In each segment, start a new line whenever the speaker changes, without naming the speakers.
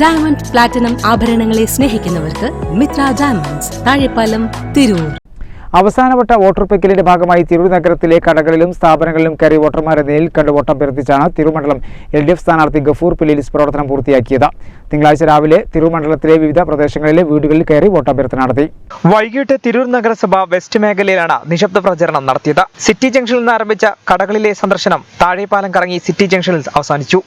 Diamond platinum ആഭരണങ്ങളെ സ്നേഹിക്കുന്നവർക്ക് Mitra diamonds Thazhepalam Tirur.
അവസാനവട്ട voter പെക്കലിന്റെ ഭാഗമായി തിരൂർ നഗരത്തിലെ കടകളിലും സ്ഥാപനങ്ങളിലും കയറി വോട്ടർമാരെ നേരിൽ കണ്ട് വോട്ടം അഭ്യർത്ഥിച്ചാണ് തിരുമണ്ഡലം എൽ ഡി എഫ് സ്ഥാനാർത്ഥി ഗഫൂർ പിലീലിസ് പ്രവർത്തനം പൂർത്തിയാക്കിയത്. തിങ്കളാഴ്ച രാവിലെ തിരുമണ്ഡലത്തിലെ വിവിധ പ്രദേശങ്ങളിലെ വീടുകളിൽ കയറി വോട്ടഭ്യർത്ഥന നടത്തി.
വൈകിട്ട് തിരൂർ നഗരസഭ വെസ്റ്റ് മേഖലയിലാണ് നിശബ്ദ പ്രചരണം നടത്തിയത്. സിറ്റി ജംഗ്ഷനിൽ നിന്ന് ആരംഭിച്ച കടകളിലെ സന്ദർശനം താഴെപ്പാലം കറങ്ങി സിറ്റി ജംഗ്ഷനിൽ അവസാനിച്ചു.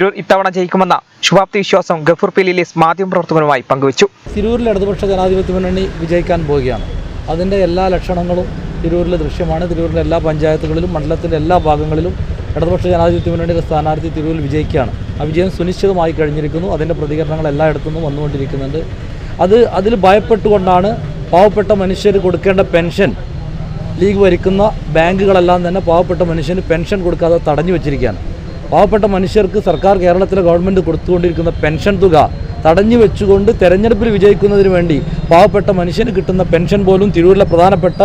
തിരൂർ ഇത്തവണ ജയിക്കുമെന്ന ശുഭാപ്തി വിശ്വാസം ഗഫൂർ പിലീലിസ് മാധ്യമപ്രവർത്തകനുമായി പങ്കുവച്ചു.
തിരൂരിൽ ഇടതുപക്ഷ ജനാധിപത്യ മുന്നണി വിജയിക്കാൻ പോവുകയാണ്. അതിന്റെ എല്ലാ ലക്ഷണങ്ങളും തിരൂരിൽ ദൃശ്യമാണ്. തിരൂരിലെ എല്ലാ പഞ്ചായത്തുകളിലും മണ്ഡലത്തിന്റെ എല്ലാ ഭാഗങ്ങളിലും ഇടതുപക്ഷ ജനാധിപത്യ മുന്നണിയുടെ സ്ഥാനാർത്ഥി തിരൂരിൽ വിജയിക്കുകയാണ്. ആ വിജയം സുനിശ്ചിതമായി കഴിഞ്ഞിരിക്കുന്നു. അതിന്റെ പ്രതികരണങ്ങൾ എല്ലായിടത്തു നിന്നും വന്നുകൊണ്ടിരിക്കുന്നുണ്ട്. അത് അതിൽ ഭയപ്പെട്ടുകൊണ്ടാണ് പാവപ്പെട്ട മനുഷ്യർ കൊടുക്കേണ്ട പെൻഷൻ. ലീഗ് വരിക്കുന്ന ബാങ്കുകളെല്ലാം തന്നെ പാവപ്പെട്ട മനുഷ്യന് പെൻഷൻ കൊടുക്കാതെ തടഞ്ഞു വെച്ചിരിക്കുകയാണ്. പാവപ്പെട്ട മനുഷ്യർക്ക് സർക്കാർ കേരളത്തിലെ ഗവൺമെന്റ് കൊടുത്തുകൊണ്ടിരിക്കുന്ന പെൻഷൻ തുക തടഞ്ഞു വെച്ചുകൊണ്ട് തെരഞ്ഞെടുപ്പിൽ വിജയിക്കുന്നതിന് വേണ്ടി പാവപ്പെട്ട മനുഷ്യന് കിട്ടുന്ന പെൻഷൻ പോലും തിരൂരിലെ പ്രധാനപ്പെട്ട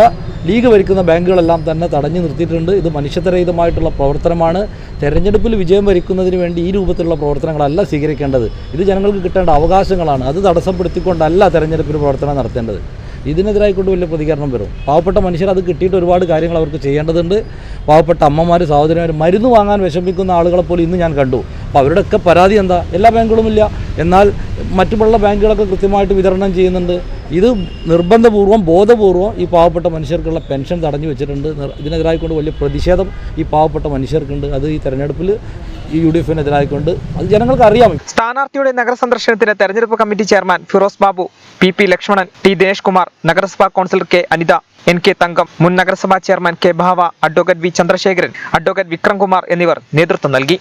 ലീഗ് വരിക്കുന്ന ബാങ്കുകളെല്ലാം തന്നെ തടഞ്ഞു നിർത്തിയിട്ടുണ്ട്. ഇത് മനുഷ്യത്വരഹിതമായിട്ടുള്ള പ്രവർത്തനമാണ്. തെരഞ്ഞെടുപ്പിൽ വിജയം വരിക്കുന്നതിന് വേണ്ടി ഈ രൂപത്തിലുള്ള പ്രവർത്തനങ്ങളല്ല സ്വീകരിക്കേണ്ടത്. ഇത് ജനങ്ങൾക്ക് കിട്ടേണ്ട അവകാശങ്ങളാണ്. അത് തടസ്സപ്പെടുത്തിക്കൊണ്ടല്ല തെരഞ്ഞെടുപ്പിൽ പ്രവർത്തനം നടത്തേണ്ടത്. ഇതിനെതിരായിക്കൊണ്ട് വലിയ പ്രതികരണം വരും. പാവപ്പെട്ട മനുഷ്യർ അത് കിട്ടിയിട്ട് ഒരുപാട് കാര്യങ്ങൾ അവർക്ക് ചെയ്യേണ്ടതുണ്ട്. പാവപ്പെട്ട അമ്മമാർ സഹോദരന്മാർ മരുന്ന് വാങ്ങാൻ വിഷമിക്കുന്ന ആളുകളെ പോലും ഇന്ന് ഞാൻ കണ്ടു. അപ്പോൾ അവരുടെയൊക്കെ പരാതി എന്താ? എല്ലാ ബാങ്കുകളുമില്ല. എന്നാൽ മറ്റുള്ള ബാങ്കുകളൊക്കെ കൃത്യമായിട്ട് വിതരണം ചെയ്യുന്നുണ്ട്. ഇത് നിർബന്ധപൂർവം ബോധപൂർവം ഈ പാവപ്പെട്ട മനുഷ്യർക്കുള്ള പെൻഷൻ തടഞ്ഞു വെച്ചിട്ടുണ്ട്. ഇതിനെതിരായിക്കൊണ്ട് വലിയ പ്രതിഷേധം ഈ പാവപ്പെട്ട മനുഷ്യർക്കുണ്ട്. അത് ഈ തെരഞ്ഞെടുപ്പിൽ ഈ യു ഡി എഫിനെതിരായിക്കൊണ്ട് അത് ജനങ്ങൾക്ക് അറിയാം.
സ്ഥാനാർത്ഥിയുടെ നഗരസന്ദർശനത്തിന് തെരഞ്ഞെടുപ്പ് committee chairman Firoz Babu P P Lakshmanan T Dinesh Kumar നഗരസഭാ councillor K Anitha N K Thankam മുൻ നഗരസഭാ chairman K Bhava advocate V Chandrasekharan advocate Vikram Kumar എന്നിവർ നേതൃത്വം നൽകി.